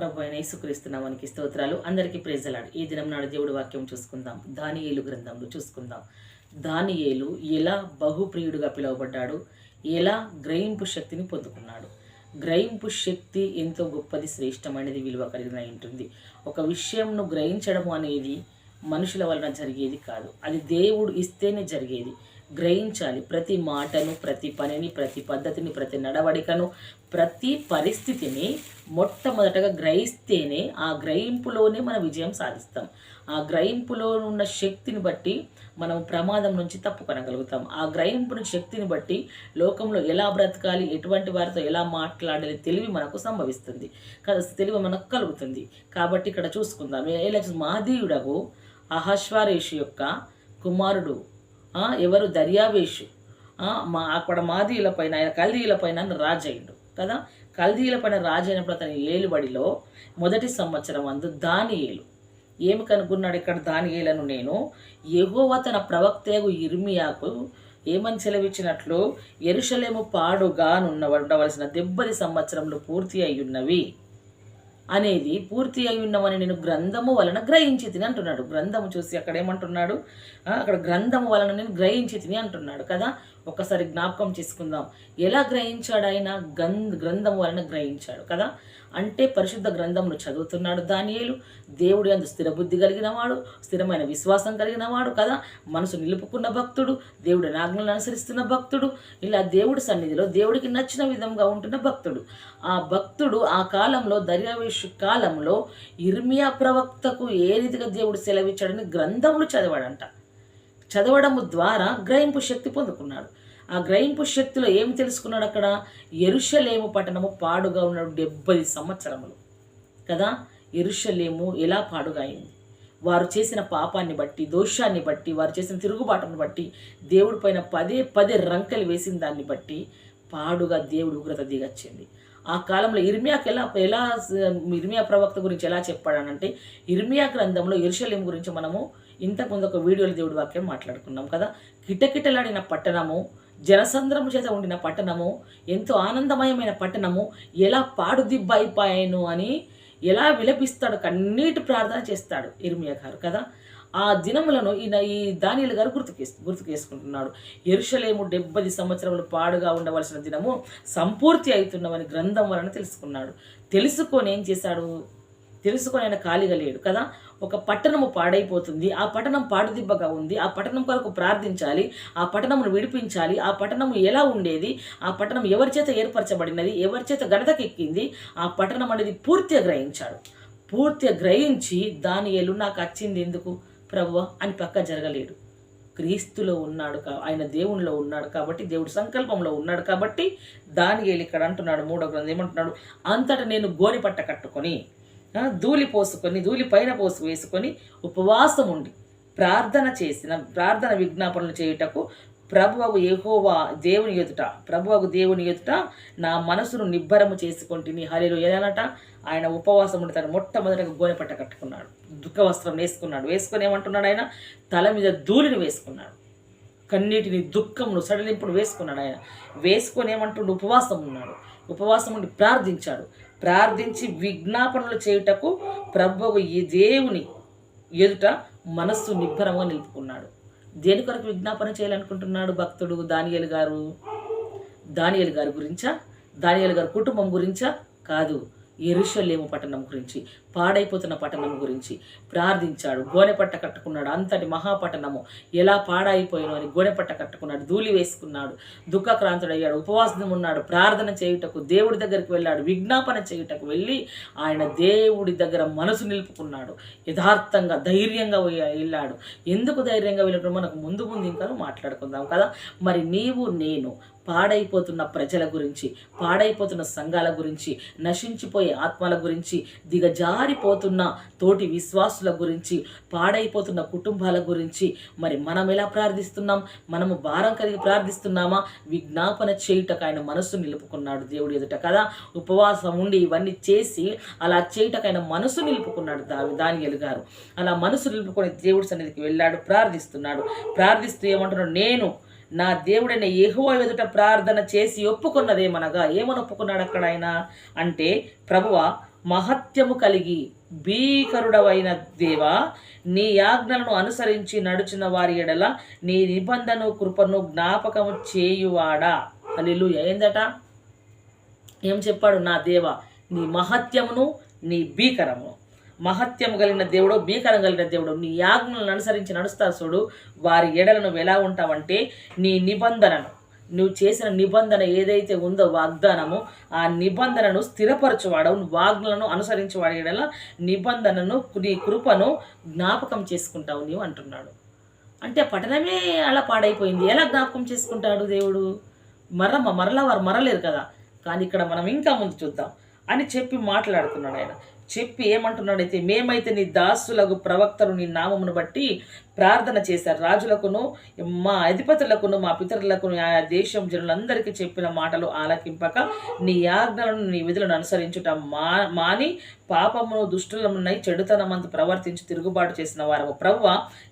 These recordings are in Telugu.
ప్రభు అయిన యేసుక్రీస్తునామానికి స్తోత్రాలు. అందరికీ ప్రేజలాడు ఈ దినం నాడు దేవుడి వాక్యం చూసుకుందాం. దానియేలు గ్రంథంలో చూసుకుందాం. దానియేలు ఎలా బహుప్రియుడుగా పిలువబడ్డాడు? ఎలా గ్రహింపు శక్తిని పొందుకున్నాడు? గ్రహింపు శక్తి ఎంతో గొప్పది శ్రేష్టమైనది విలువ కలిగిన ఉంటుంది. ఒక విషయంను గ్రహించడం అనేది మనుషుల వలన జరిగేది కాదు. అది దేవుడు ఇస్తేనే జరిగేది. గ్రహించాలి. ప్రతి మాటను ప్రతి పనిని ప్రతి పద్ధతిని ప్రతి నడవడికను ప్రతి పరిస్థితిని మొట్టమొదటగా గ్రహిస్తేనే ఆ గ్రహింపులోనే మన విజయం సాధిస్తాం. ఆ గ్రహింపులో ఉన్న శక్తిని బట్టి మనం ప్రమాదం నుంచి తప్పుకొనగలుగుతాం ఆ గ్రహింపుని శక్తిని బట్టి లోకంలో ఎలా బ్రతకాలి ఎటువంటి వారితో ఎలా మాట్లాడాలి తెలివి మనకు సంభవిస్తుంది. కదా తెలివి మనకు కలుగుతుంది. కాబట్టి ఇక్కడ చూసుకుందాం. ఎలా మహదీయుడకు అహశ్వారేషు యొక్క కుమారుడు ఎవరు దర్యావేషు. మా అక్కడ మాదీయుల పైన ఆయన కల్దీయుల పైన రాజయ్యుడు కదా? కల్దీయుల పైన రాజైనప్పుడు అతని ఏలుబడిలో మొదటి సంవత్సరం అందు దానియేలు. ఏమి కనుగొన్నాడు ఇక్కడ దానియేలను నేను? ఎగువ తన ప్రవక్తయగు ఇర్మియాకు ఏమని సెలవిచ్చినట్లు ఎరుషలేము పాడుగానున్న ఉండవలసిన దెబ్బది సంవత్సరంలో పూర్తి అయ్యున్నవి. అనేది పూర్తి అయి ఉన్నవని నేను గ్రంథము వలన గ్రహించి తిని అంటున్నాడు. గ్రంథము చూసి అక్కడ ఏమంటున్నాడు అక్కడ గ్రంథము వలన నేను గ్రహించి తిని అంటున్నాడు కదా? ఒక్కసారి జ్ఞాపకం చేసుకుందాం. ఎలా గ్రహించాడు ఆయన గ్రంథము గ్రంథం వలన గ్రహించాడు కదా? అంటే పరిశుద్ధ గ్రంథంను చదువుతున్నాడు దానియేలు. దేవుడి అందు స్థిరబుద్ధి కలిగినవాడు స్థిరమైన విశ్వాసం కలిగినవాడు కదా. మనసు నిలుపుకున్న భక్తుడు దేవుడి నాజ్ఞలను అనుసరిస్తున్న భక్తుడు ఇలా దేవుడి సన్నిధిలో దేవుడికి నచ్చిన విధంగా ఉంటున్న భక్తుడు. ఆ భక్తుడు ఆ కాలంలో దర్యావేషు కాలంలో ఇర్మియా ప్రవక్తకు ఏ రీతిగా దేవుడు సెలవిచ్చాడని గ్రంథములు చదివాడంట. చదవడము ద్వారా గ్రహింపు శక్తి పొందుకున్నాడు. ఆ గ్రహింపు శక్తిలో ఏమి తెలుసుకున్నాడు అక్కడ? ఎరుషలేము పట్టణము పాడుగా ఉన్నాడు డెబ్బై సంవత్సరములు. కదా? ఎరుషలేము ఎలా పాడుగా అయింది? వారు చేసిన పాపాన్ని బట్టి దోషాన్ని బట్టి వారు చేసిన తిరుగుబాటును బట్టి దేవుడి పైన పదే పదే రంకెలు వేసిన దాన్ని బట్టి పాడుగా దేవుడు ఉగ్రత దిగచ్చింది. ఆ కాలంలో ఇర్మియాకి ఎలా ఎలా ఇర్మియా ప్రవక్త గురించి ఎలా చెప్పాడనంటే ఇర్మియా గ్రంథంలో ఎరుషలేం గురించి మనము ఇంతకుముందు ఒక వీడియోలో దేవుడి వాక్యం మాట్లాడుకున్నాం కదా? కిటకిటలాడిన పట్టణము జనసంద్రము చేత ఉండిన పట్టణము ఎంతో ఆనందమయమైన పట్టణము ఎలా పాడుదిబ్బ అయిపోయాను అని ఎలా విలపిస్తాడు కన్నీటి ప్రార్థన చేస్తాడు ఇర్మియా గారు కదా? ఆ దినములను ఈయన ఈ దానియలు గారు గుర్తుకే గుర్తుకేసుకుంటున్నాడు ఎరుషలేము డెబ్బది సంవత్సరములు పాడుగా ఉండవలసిన దినము సంపూర్తి అవుతున్నవని గ్రంథం వలన తెలుసుకున్నాడు. తెలుసుకొని ఏం చేశాడు? తెలుసుకొని ఆయన ఖాళీగా లేడు కదా? ఒక పట్టణము పాడైపోతుంది. ఆ పట్టణం పాడుదిబ్బగా ఉంది. ఆ పట్టణం కొరకు ప్రార్థించాలి. ఆ పట్టణమును విడిపించాలి. ఆ పట్టణము ఎలా ఉండేది? ఆ పట్టణం ఎవరి చేత ఏర్పరచబడినది? ఎవరి చేత గణతకెక్కింది ఆ పట్టణం అనేది పూర్తిగా గ్రహించాడు. పూర్తిగా గ్రహించి దాని ఎలు నాకు వచ్చింది ఎందుకు? ప్రభువ అని పక్క జరగలేడు. క్రీస్తులో ఉన్నాడు కా ఆయన దేవునిలో ఉన్నాడు కాబట్టి దేవుడి సంకల్పంలో ఉన్నాడు కాబట్టి దాని ఇక్కడ అంటున్నాడు మూడో గ్రంథం ఏమంటున్నాడు? అంతటా నేను గోని పట్ట కట్టుకొని ధూళి పోసుకొని ధూళి పైన పోసు వేసుకొని ఉపవాసం ఉండి ప్రార్థన చేసిన ప్రార్థన విజ్ఞాపనలు చేయుటకు ప్రభువకు ఏహోవా దేవుని ఎదుట ప్రభువకు దేవుని ఎదుట నా మనసును నిబ్బరము చేసుకుంటుని. హరిలో ఏదనట ఆయన ఉపవాసం ఉండి తను మొట్టమొదటిగా గోనెపట్ట కట్టుకున్నాడు. దుఃఖ వస్త్రం వేసుకున్నాడు. వేసుకొని ఏమంటున్నాడు ఆయన? తల మీద ధూళిని వేసుకున్నాడు. కన్నీటిని దుఃఖమును సడలింపును వేసుకున్నాడు ఆయన. వేసుకొని ఏమంటుండు? ఉపవాసం ఉన్నాడు. ఉపవాసం ఉండి ప్రార్థించాడు. ప్రార్థించి విజ్ఞాపనలు చేయుటకు ప్రభువు ఈ దేవుని ఎదుట మనస్సు నిబ్బరంగా నిలుపుకున్నాడు. దేని కొరకు విజ్ఞాపన చేయాలనుకుంటున్నాడు భక్తుడు దానియలు గారు? దానియలు గారి గురించా? దానియలు గారి కుటుంబం గురించా? కాదు ఎరుషలేము పట్టణం గురించి. పాడైపోతున్న పట్టణం గురించి ప్రార్థించాడు. గోనెపట్ట కట్టుకున్నాడు. అంతటి మహాపట్టణము ఎలా పాడైపోయినో అని గోనెపట్ట కట్టుకున్నాడు. ధూళి వేసుకున్నాడు. దుఃఖక్రాంతుడయ్యాడు. ఉపవాసం ఉన్నాడు. ప్రార్థన చేయుటకు దేవుడి దగ్గరికి వెళ్ళాడు. విజ్ఞాపన చేయుటకు వెళ్ళి ఆయన దేవుడి దగ్గర మనసు నిలుపుకున్నాడు. యథార్థంగా ధైర్యంగా వెళ్ళాడు. ఎందుకు ధైర్యంగా వెళ్ళినప్పుడు మనకు ముందు ముందు ఇంకా మాట్లాడుకుందాం కదా? మరి నీవు నేను పాడైపోతున్న ప్రజల గురించి పాడైపోతున్న సంఘాల గురించి నశించిపోయే ఆత్మల గురించి జారిపోతున్న తోటి విశ్వాసుల గురించి పాడైపోతున్న కుటుంబాల గురించి మరి మనం ఎలా ప్రార్థిస్తున్నాం? మనము భారం కలిగి ప్రార్థిస్తున్నామా? విజ్ఞాపన చేయుటకు ఆయన మనసు నిలుపుకున్నాడు దేవుడు ఎదుట కదా? ఉపవాసం ఉండి ఇవన్నీ చేసి అలా చేయుటకు ఆయన మనసు నిలుపుకున్నాడు దాని దానియలు గారు. అలా మనసు నిలుపుకొని దేవుడి సన్నిధికి వెళ్ళాడు ప్రార్థిస్తున్నాడు. ప్రార్థిస్తూ ఏమంటున్నాడు? నేను నా దేవుడైన ఎహువ ఎదుట ప్రార్థన చేసి ఒప్పుకున్నదేమనగా ఏమని ఒప్పుకున్నాడు అక్కడ ఆయన? అంటే ప్రభువ మహత్యము కలిగి భీకరుడవైన దేవా నీ యాజ్ఞలను అనుసరించి నడుచిన వారి ఎడల నీ నిబంధన కృపను జ్ఞాపకము చేయువాడా? అల్లు ఏందట? ఏం చెప్పాడు? నా దేవ నీ మహత్యమును నీ భీకరము మహత్యము కలిగిన దేవుడు భీకరం కలిగిన దేవుడు నీ యాజ్ఞలను అనుసరించి నడుస్తా చూడు వారి ఎడలను ఎలా ఉంటావంటే నీ నిబంధనను. నువ్వు చేసిన నిబంధన ఏదైతే ఉందో వాగ్దానము ఆ నిబంధనను స్థిరపరచువాడవు. వాగ్లను ఆజ్ఞలను ఎడల నిబంధనను నీ కృపను జ్ఞాపకం చేసుకుంటావు నీవు అంటున్నాడు. అంటే పట్టణమే అలా పాడైపోయింది. ఎలా జ్ఞాపకం చేసుకుంటాడు దేవుడు? మరమ్మ మరలా వారు మరలేరు కదా. కానీ ఇక్కడ మనం ఇంకా ముందు చూద్దాం. అని చెప్పి మాట్లాడుతున్నాడు ఆయన. చెప్పి ఏమంటున్నాడైతే మేమైతే నీ దాసులకు ప్రవక్తలు నీ నామమును బట్టి ప్రార్థన చేశారు. రాజులకును మా అధిపతులకును మా పితరులకును ఆయా దేశం జనులందరికీ చెప్పిన మాటలు ఆలకింపక నీ ఆజ్ఞలను నీ విధులను అనుసరించుట మా మాని పాపమును దుష్టులమునై చెడుతనమంత ప్రవర్తించి తిరుగుబాటు చేసిన వారము ప్రవ్వ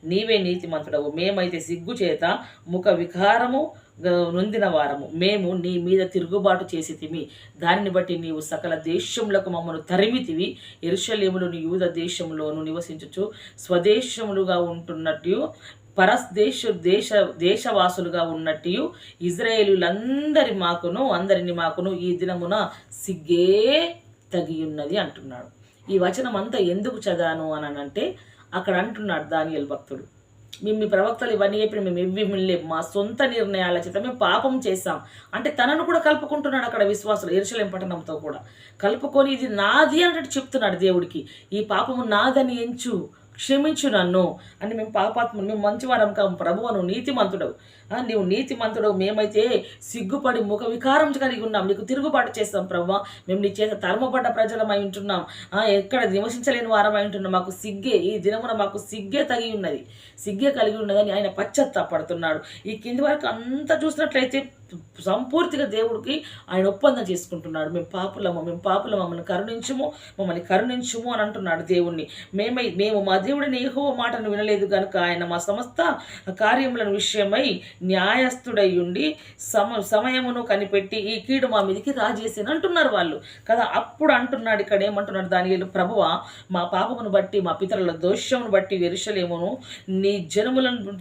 నీవే నీతిమంతుడవు. మేమైతే సిగ్గు చేత ముఖ వికారము నొందిన వారము. మేము నీ మీద తిరుగుబాటు చేసి తిమి దానిని బట్టి నీవు సకల దేశములకు మమ్మను తరిమితివి. ఎరుషలేములోని యూద దేశంలోను నివసించుచు స్వదేశములుగా ఉంటున్నట్టు పరస్ దేశ దేశ దేశవాసులుగా ఉన్నట్టు ఇజ్రాయేలులందరి మాకును అందరిని మాకును ఈ దినమున సిగ్గే తగియున్నది అంటున్నాడు. ఈ వచనం అంతా ఎందుకు చదాను అని అంటే అక్కడ అంటున్నాడు దానియల్ భక్తుడు. మేము మీ ప్రవక్తలు ఇవన్నీ చెప్పి మేము ఇవి మిల్లేం. మా సొంత నిర్ణయాల చేత మేము పాపం చేశాం. అంటే తనను కూడా కలుపుకుంటున్నాడు అక్కడ విశ్వాసులు ఎరుసలేం పట్టణంతో కూడా. కలుపుకొని ఇది నాది అన్నట్టు చెప్తున్నాడు దేవుడికి. ఈ పాపము నాదని ఎంచు. క్షమించు నన్ను అని మేము పాపాత్మ మేము మంచివారం కాము ప్రభువను నీతిమంతుడవు. నీవు నీతిమంతుడవు. మేమైతే సిగ్గుపడి ముఖ వికారం కలిగి ఉన్నాం. నీకు తిరుగుబాటు చేస్తాం ప్రభు. మేము నీ చేత తరమపడ్డ ప్రజలమై ఉంటున్నాం. ఎక్కడ నివసించలేని వారమై ఉంటున్నాం. మాకు సిగ్గే ఈ దినమున మాకు సిగ్గే తగి ఉన్నది సిగ్గే కలిగి ఉన్నదని ఆయన పశ్చత్తాపడుతున్నాడు. ఈ కింది వరకు అంతా చూసినట్లయితే సంపూర్తిగా దేవుడికి ఆయన ఒప్పందం చేసుకుంటున్నాడు. మేము పాపులము మేము పాపుల మమ్మల్ని కరుణించుము మమ్మల్ని కరుణించుము అని అంటున్నాడు దేవుణ్ణి. మేమై మేము మా దేవుడిని ఏహో మాటను వినలేదు కనుక ఆయన మా సమస్త కార్యములను విషయమై న్యాయస్థుడై ఉండి సమ సమయమును కనిపెట్టి ఈ కీడు మా మీదకి రాజేసిన అంటున్నారు వాళ్ళు. కదా అప్పుడు అంటున్నాడు ఇక్కడ ఏమంటున్నాడు దాని ప్రభువ మా పాపమును బట్టి మా పితరుల దోషమును బట్టి వెరుషలేమును నీ జనములను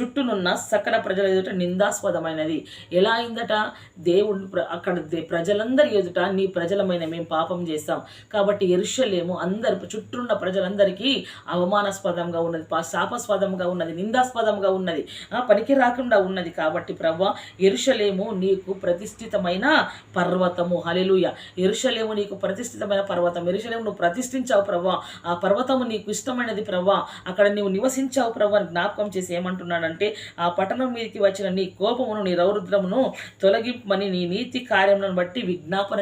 చుట్టూనున్న సకల ప్రజల ఎదుట నిందాస్పదమైనది. ఎలా అయిందట? దేవుడు ప్ర- అక్కడ దే- ప్రజలందరి ఎదుట నీ ప్రజలమైన మేము పాపం చేస్తాం. కాబట్టి ఎరుషలేము అందరు చుట్టూన్న ప్రజలందరికీ అవమానాస్పదంగా ఉన్నది పా- శాపాస్పదంగా ఉన్నది నిందాస్పదంగా ఉన్నది ఆ, పనికి రాకుండా ఉన్నది. కాబట్టి ప్రవ్వ ఎరుషలేము నీకు ప్రతిష్ఠితమైన పర్వతము. హలెలుయ ఎరుషలేము నీకు ప్రతిష్ఠితమైన పర్వతం. ఎరుషలేము నువ్వు ప్రతిష్ఠించావు ప్రవ్వ. ఆ పర్వతము నీకు ఇష్టమైనది ప్రవ్వ. అక్కడ నువ్వు నివసించావు ప్రవ్వ జ్ఞాపకం చేసి ఏమంటున్నాడు? అంటే ఆ పట్టణం మీదకి వచ్చిన నీ కోపమును నీ రౌరుద్రమును తొలగింపని నీ నీతి కార్యములను బట్టి విజ్ఞాపన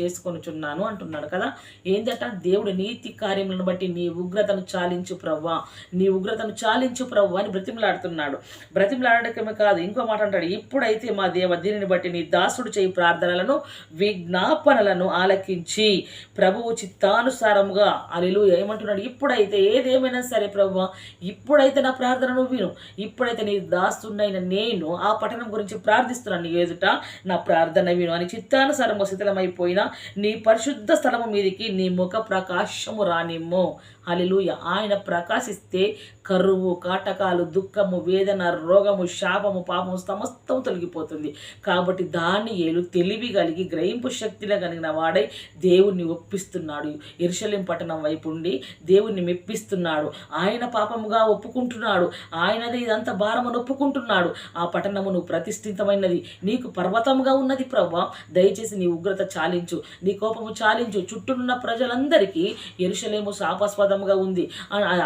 చేసుకొని చున్నాను అంటున్నాడు కదా. ఏందట? దేవుడి నీతి కార్యములను బట్టి నీ ఉగ్రతను చాలించు ప్రవ్వా. నీ ఉగ్రతను చాలించు ప్రవ్వా అని బ్రతిమలాడుతున్నాడు. బ్రతిమలాడటమే కాదు ఇంకో మాట అంటాడు. ఇప్పుడైతే మా దేవ దీనిని బట్టి నీ దాసుడు చేయి ప్రార్థనలను విజ్ఞాపనలను ఆలకించి ప్రభువు చిత్తానుసారముగా అలెలు ఏమంటున్నాడు? ఇప్పుడైతే ఏదేమైనా సరే ప్రభు ఇప్పుడైతే నా ప్రార్థనను విను. ఇప్పుడైతే నీ దాస్తున్నైన నేను ఆ పట్టణం గురించి ప్రార్థిస్తున్నాను నీ ఎదుట. నా ప్రార్థన విను. అని చిత్తానుసారము శిథిలమైపోయిన నీ పరిశుద్ధ స్థలము మీదికి నీ ముఖ ప్రకాశము రానిమ్ము. హల్లెలూయా. ఆయన ప్రకాశిస్తే కరువు కాటకాలు దుఃఖము వేదన రోగము శాపము పాపము సమస్తం తొలగిపోతుంది. కాబట్టి దాన్ని ఏలు తెలివి కలిగి గ్రహింపు శక్తిలో కలిగిన వాడై దేవుణ్ణి ఒప్పిస్తున్నాడు. ఎరుషలేం పట్టణం వైపు ఉండి దేవుణ్ణి మెప్పిస్తున్నాడు. ఆయన పాపముగా ఒప్పుకుంటున్నాడు. ఆయనది ఇదంతా భారమని ఒప్పుకుంటున్నాడు. ఆ పట్టణము నువ్వు ప్రతిష్ఠితమైనది నీకు పర్వతముగా ఉన్నది ప్రభా దయచేసి నీ ఉగ్రత చాలించు నీ కోపము చాలించు. చుట్టూనున్న ప్రజలందరికీ ఎరుషలేము శాపాస్పదముగా ఉంది.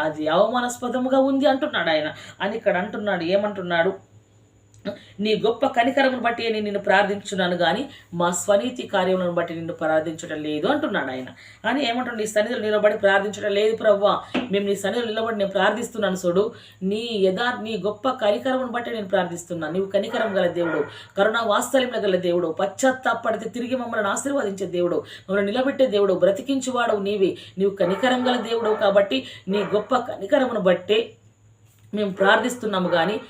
అది అవమానాస్పదముగా ఉంది అంటున్నాడు ఆయన. అని ఇక్కడ అంటున్నాడు ఏమంటున్నాడు? నీ గొప్ప కనికరమును బట్టి నేను నిన్ను ప్రార్థించున్నాను కానీ మా స్వనీతి కార్యములను బట్టి నిన్ను ప్రార్థించడం లేదు అంటున్నాడు ఆయన. కానీ ఏమంటాడు? నీ సన్నిధిలో నిలబడి ప్రార్థించడం లేదు ప్రవ్వా. మేము నీ సన్నిధిలో నిలబడి నేను ప్రార్థిస్తున్నాను చూడు. నీ యథార్ నీ గొప్ప కనికరమును బట్టి నేను ప్రార్థిస్తున్నాను నీవు కనికరం గల దేవుడు కరుణా వాత్సల్యం గల దేవుడు పశ్చాత్తాపడితే తిరిగి మమ్మల్ని ఆశీర్వదించే దేవుడు మమ్మల్ని నిలబెట్టే దేవుడు బ్రతికించువాడవు నీవే. నీవు కనికరం గల దేవుడు కాబట్టి నీ గొప్ప కనికరమును బట్టే మేము ప్రార్థిస్తున్నాము కానీ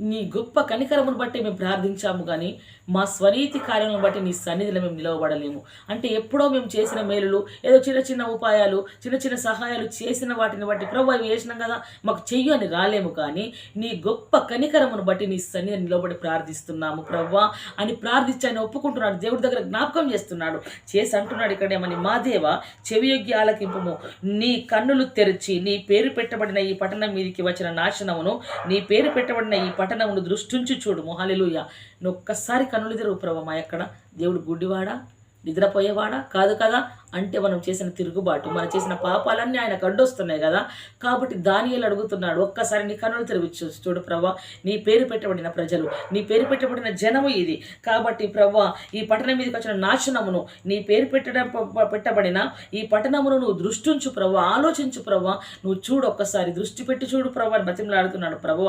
నీ- గొప్ప కనికరమును బట్టి మేము ప్రార్థించాము కానీ మా స్వనీతి కార్యములను బట్టి నీ సన్నిధిలో మేము నిలవబడలేము. అంటే ఎప్పుడో మేము చేసిన మేలులు ఏదో చిన్న చిన్న ఉపాయాలు చిన్న చిన్న సహాయాలు చేసిన వాటిని బట్టి ప్రభు అవి చేసినాం కదా మాకు చెయ్యి అని రాలేము కానీ నీ గొప్ప కనికరమును బట్టి నీ సన్నిధిని నిలబడి ప్రార్థిస్తున్నాము ప్రవ్వా అని ప్రార్థించి ఒప్పుకుంటున్నాడు. దేవుడి దగ్గర జ్ఞాపకం చేస్తున్నాడు. చేసి అంటున్నాడు ఇక్కడేమని మా దేవ చెవియొగ్గి ఆలకింపము. నీ కన్నులు తెరిచి నీ పేరు పెట్టబడిన ఈ పట్టణం మీదికి వచ్చిన నాశనమును నీ పేరు పెట్టబడిన ఈ పట్టణమును దృష్టించి చూడు. మొహాలిలుయ నువ్వు ఒక్కసారి కన్నులు తెరువు ప్రభు మా ఎక్కడ. దేవుడు గుడ్డివాడా నిద్రపోయేవాడా? కాదు కదా. అంటే మనం చేసిన తిరుగుబాటు మనం చేసిన పాపాలన్నీ ఆయన కండొస్తున్నాయి కదా. కాబట్టి దానియలు అడుగుతున్నాడు ఒక్కసారి నీ కనులు తెరవచ్చు చూడు ప్రభా నీ పేరు పెట్టబడిన ప్రజలు నీ పేరు పెట్టబడిన జనము ఇది. కాబట్టి ప్రభా ఈ పట్టణం మీదకి వచ్చిన నాశనమును నీ పేరు పెట్టడం పెట్టబడిన ఈ పట్టణమును నువ్వు దృష్టించు ప్రభా ఆలోచించు ప్రభా నువ్వు చూడు ఒక్కసారి దృష్టి పెట్టి చూడు ప్రభా అని బతిమలాడుతున్నాడు ప్రభు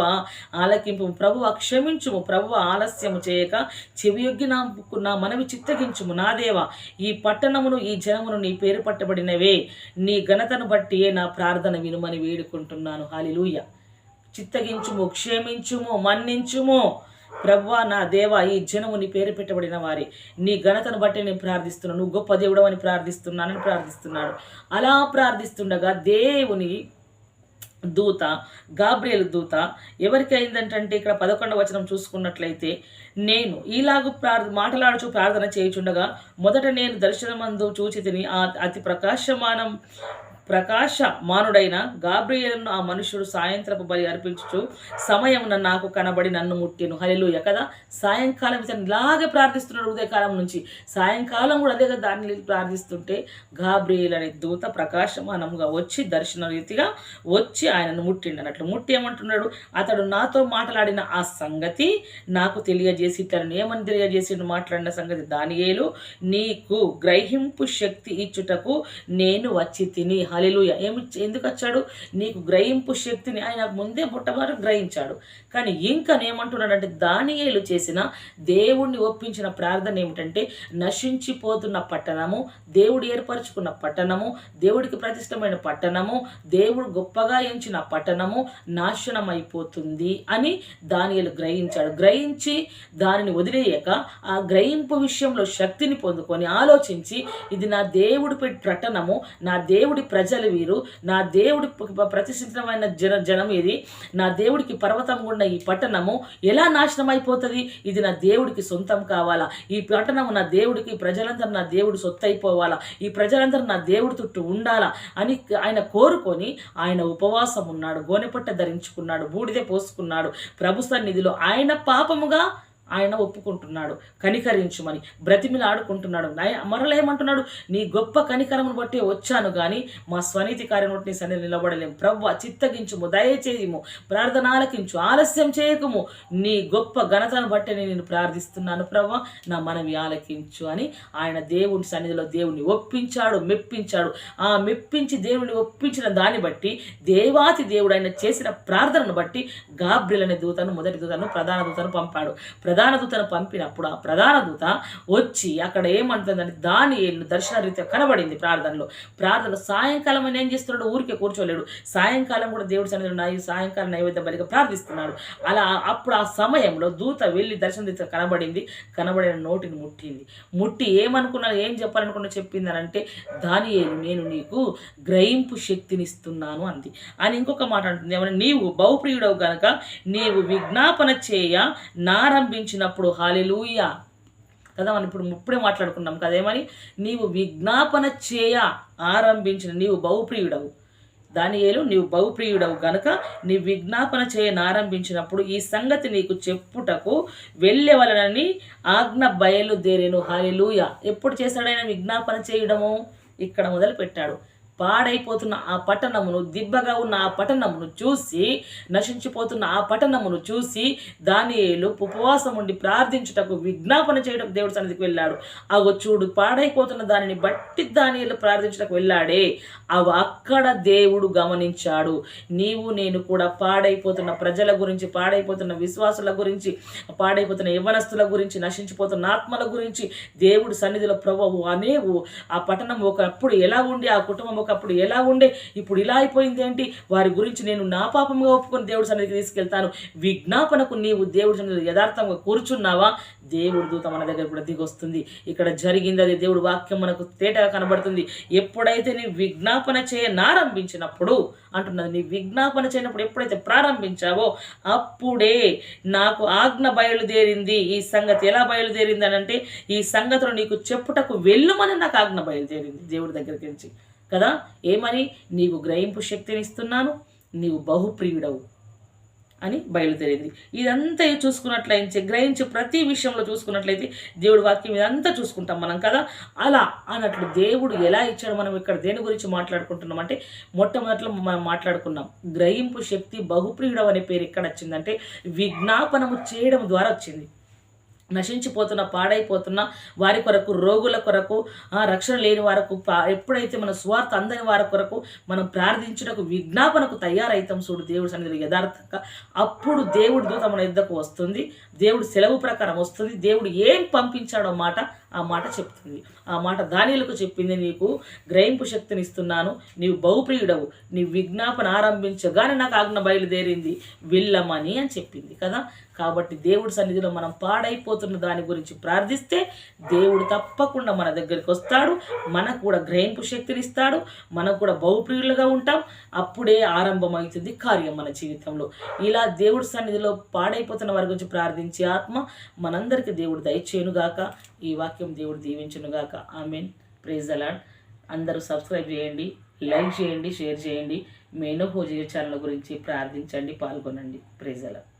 ఆలకింపు ప్రభు క్షమించుము ప్రభు ఆలస్యము చేయక చెవియొగ్గి నా నా మనవి చిత్తగించుము. నా దేవా ఈ పట్టణమును ఈ జనమును నీ పేరు పట్టబడినవే. నీ ఘనతను బట్టియే నా ప్రార్థన వినుమని వేడుకుంటున్నాను. హాలిలూయ చిత్తగించుము క్షేమించుము మన్నించుము. ప్రభువా నా దేవ ఈ జనము నీ పేరు పెట్టబడిన వారి. నీ ఘనతను బట్టి నేను ప్రార్థిస్తున్నాను. నువ్వు గొప్ప దేవుడు అని ప్రార్థిస్తున్నానని ప్రార్థిస్తున్నాడు. అలా ప్రార్థిస్తుండగా దేవుని దూత గాబ్రియల్ దూత ఎవరికి అయిందంటే ఇక్కడ పదకొండవ వచనం చూసుకున్నట్లయితే నేను ఈలాగు ప్రార్ మాటలాడుచు ప్రార్థన చేయుచుండగా మొదట నేను దర్శనమందు చూచి తిని ఆ అతి ప్రకాశమానం ప్రకాశమానుడైన గాబ్రియలను ఆ మనుషుడు సాయంత్రపు బలి అర్పించుచు సమయమున నాకు కనబడి నన్ను ముట్టెను. హలిలుయ కదా? సాయంకాలం ఇతను ఇలాగే ప్రార్థిస్తున్నాడు ఉదయకాలం నుంచి. సాయంకాలం కూడా అదే కదా దాన్ని ప్రార్థిస్తుంటే గాబ్రియల్ అనే దూత ప్రకాశమానముగా వచ్చి దర్శన రీతిగా వచ్చి ఆయనను ముట్టిండు. అన్నట్లు ముట్టి ఏమంటున్నాడు? అతడు నాతో మాట్లాడిన ఆ సంగతి నాకు తెలియజేసి ఇతను ఏమని తెలియజేసి మాట్లాడిన సంగతి దానియేలు నీకు గ్రహింపు శక్తి ఇచ్చుటకు నేను వచ్చి తిని హలిలుయ ఏమి ఎందుకు వచ్చాడు? నీకు గ్రహింపు శక్తిని ఆయన ముందే బుట్టబారు గ్రహించాడు. కానీ ఇంకా ఏమంటున్నాడంటే దానియేలు చేసిన దేవుణ్ణి ఒప్పించిన ప్రార్థన ఏమిటంటే నశించిపోతున్న పట్టణము దేవుడు ఏర్పరచుకున్న పట్టణము దేవుడికి ప్రతిష్టమైన పట్టణము దేవుడు గొప్పగా ఎంచిన పట్టణము నాశనం అయిపోతుంది అని దానియలు గ్రహించాడు. గ్రహించి దానిని వదిలేయక ఆ గ్రహింపు విషయంలో శక్తిని పొందుకొని ఆలోచించి ఇది నా దేవుడి పట్టణము నా దేవుడి ప్రజలు వీరు. నా దేవుడి ప్రతిష్ఠితమైన జన జనం ఇది. నా దేవుడికి పర్వతం ఉన్న ఈ పట్టణము ఎలా నాశనం అయిపోతుంది ఇది నా దేవుడికి సొంతం కావాలా? ఈ పట్టణము నా దేవుడికి ప్రజలందరూ నా దేవుడు సొత్తు అయిపోవాలా ఈ ప్రజలందరూ నా దేవుడి చుట్టూ ఉండాలా? అని ఆయన కోరుకొని ఆయన ఉపవాసం ఉన్నాడు గోనెపట్ట ధరించుకున్నాడు. బూడిద పోసుకున్నాడు. ప్రభు సన్నిధిలో ఆయన పాపముగా ఆయన ఒప్పుకుంటున్నాడు కనికరించుమని బ్రతిమిలాడుకుంటున్నాడు. మరలా ఏమంటున్నాడు నీ గొప్ప కనికరమును బట్టి వచ్చాను కానీ మా స్వనీతి కార్యం బట్టి నీ నిలబడలేము ప్రవ్వ చిత్తగించుము దయచేయము ప్రార్థన ఆలకించు ఆలస్యం చేయకము. నీ గొప్ప ఘనతను బట్టి నేను ప్రార్థిస్తున్నాను ప్రవ్వ నా మనవి ఆలకించు అని ఆయన దేవుని సన్నిధిలో దేవుని ఒప్పించాడు మెప్పించాడు. ఆ మెప్పించి దేవుని ఒప్పించిన దాన్ని బట్టి దేవాతి దేవుడు ఆయన చేసిన ప్రార్థనను బట్టి గాబ్రిల్ అనే దూతను మొదటి దూతను ప్రధాన దూతను పంపాడు. ప్రధాన దూతను పంపినప్పుడు ఆ ప్రధాన దూత వచ్చి అక్కడ ఏమంటుందంటే దాని దర్శనరీత్యా కనబడింది ప్రార్థనలో. ప్రార్థనలో సాయంకాలం అని ఏం చేస్తున్నాడు ఊరికే కూర్చోలేడు. సాయంకాలం కూడా దేవుడి సన్నిధిలో ఉన్నాయి సాయంకాలం నైవేద్య బలిక ప్రార్థిస్తున్నాడు. అలా అప్పుడు ఆ సమయంలో దూత వెళ్ళి దర్శనరీత్యా కనబడింది. కనబడిన నోటిని ముట్టింది. ముట్టి ఏమనుకున్నా ఏం చెప్పాలనుకున్నా చెప్పిందనంటే దాని నేను నీకు గ్రహింపు శక్తిని ఇస్తున్నాను అంది. అని ఇంకొక మాట అంటుంది. ఏమన్నా నీవు బహుప్రియుడవు గనక నీవు విజ్ఞాపన చేయ నారంభించినప్పుడు హాలిలూయ కదా మనం ఇప్పుడు ఇప్పుడే మాట్లాడుకున్నాం కదేమని నీవు విజ్ఞాపన చేయ ఆరంభించిన నీవు బహుప్రియుడవు. దానియేలు నీవు బహుప్రియుడవు గనుక నీ విజ్ఞాపన చేయనారంభించినప్పుడు ఈ సంగతి నీకు చెప్పుటకు వెళ్ళేవలనని ఆజ్ఞ బయలుదేరేను. హాలిలూయ ఎప్పుడు చేశాడైనా విజ్ఞాపన చేయడము? ఇక్కడ మొదలు పెట్టాడు పాడైపోతున్న ఆ పట్టణమును దిబ్బగా ఉన్న ఆ పట్టణమును చూసి నశించిపోతున్న ఆ పట్టణమును చూసి దానియేలు ఉపవాసం ఉండి ప్రార్థించుటకు విజ్ఞాపన చేయడం దేవుడి సన్నిధికి వెళ్ళాడు. అగో చూడు పాడైపోతున్న దానిని బట్టి దానియేలు ప్రార్థించుటకు వెళ్ళాడే. అవి అక్కడ దేవుడు గమనించాడు. నీవు నేను కూడా పాడైపోతున్న ప్రజల గురించి పాడైపోతున్న విశ్వాసుల గురించి పాడైపోతున్న యవనస్తుల గురించి నశించిపోతున్న ఆత్మల గురించి దేవుడి సన్నిధిలో ప్రభువు అనేవు. ఆ పట్టణం ఒకప్పుడు ఎలా ఉండి ఆ కుటుంబం ఒకప్పుడు ఎలా ఉండే ఇప్పుడు ఇలా అయిపోయింది ఏంటి? వారి గురించి నేను నా పాపంగా ఒప్పుకొని దేవుడి సన్నిధికి తీసుకెళ్తాను. విజ్ఞాపనకు నీవు దేవుడి సన్నిధి యథార్థంగా కూర్చున్నావా? దేవుడు దూత మన దగ్గర కూడా దిగొస్తుంది. ఇక్కడ జరిగింది అది దేవుడు వాక్యం మనకు తేటగా కనబడుతుంది. ఎప్పుడైతే నీ విజ్ఞాపన చేయనారంభించినప్పుడు అంటున్నది నీ విజ్ఞాపన చేయనప్పుడు ఎప్పుడైతే ప్రారంభించావో అప్పుడే నాకు ఆజ్ఞ బయలుదేరింది. ఈ సంగతి ఎలా బయలుదేరింది అని అంటే ఈ సంగతులు నీకు చెప్పుటకు వెళ్ళుమని నాకు ఆజ్ఞ బయలుదేరింది దేవుడి దగ్గరికి నుంచి. కదా? ఏమని? నీవు గ్రహింపు శక్తిని ఇస్తున్నాను నీవు బహుప్రియుడవు అని బయలుదేరింది. ఇదంతా చూసుకున్నట్లయితే గ్రహించి ప్రతి విషయంలో చూసుకున్నట్లయితే దేవుడి వాక్యం ఇదంతా చూసుకుంటాం మనం కదా? అలా అన్నట్లు దేవుడు ఎలా ఇచ్చాడు మనం ఇక్కడ దేని గురించి మాట్లాడుకుంటున్నాం అంటే మొట్టమొదట్లో మనం మాట్లాడుకున్నాం గ్రహింపు శక్తి బహుప్రియుడం అనే పేరు ఎక్కడ వచ్చిందంటే విజ్ఞాపనము చేయడం ద్వారా వచ్చింది. నశించిపోతున్న పాడైపోతున్న వారి కొరకు రోగుల కొరకు రక్షణ లేని వారకు పా- ఎప్పుడైతే మన స్వార్థ అందని వారి కొరకు మనం ప్రార్థించుటకు విజ్ఞాపనకు తయారైతాం చూడు దేవుడి సన్నిధిలో యథార్థంగా అప్పుడు దేవుడితో దూత మన యుద్ధకు వస్తుంది. దేవుడు సెలవు ప్రకారం వస్తుంది. దేవుడు ఏం పంపించాడో మాట ఆ మాట చెప్తుంది. ఆ మాట దానిలకు చెప్పింది నీకు గ్రహింపు శక్తిని ఇస్తున్నాను నీవు బహుప్రియుడవు. నీ విజ్ఞాపన ఆరంభించగానే నాకు ఆజ్ఞ బయలుదేరింది. వెళ్ళమని అని చెప్పింది కదా? కాబట్టి దేవుడి సన్నిధిలో మనం పాడైపోతున్న దాని గురించి ప్రార్థిస్తే దేవుడు తప్పకుండా మన దగ్గరికి వస్తాడు. మనకు కూడా గ్రహింపు శక్తిని ఇస్తాడు మనకు కూడా బహుప్రియులుగా ఉంటాం. అప్పుడే ఆరంభమవుతుంది కార్యం మన జీవితంలో. ఇలా దేవుడి సన్నిధిలో పాడైపోతున్న వారి గురించి ప్రార్థించే ఆత్మ. మనందరికీ దేవుడు దయచేయునుగాక ఈ వాక్యం దేవుడు దీవించునుగాక. మీన్ ప్రైజ్ అలాడ్ అందరూ సబ్స్క్రైబ్ చేయండి లైక్ చేయండి షేర్ చేయండి. మేనో భోజన ఛానల్ గురించి ప్రార్థించండి పాల్గొనండి. ప్రైజ్ అలాడ్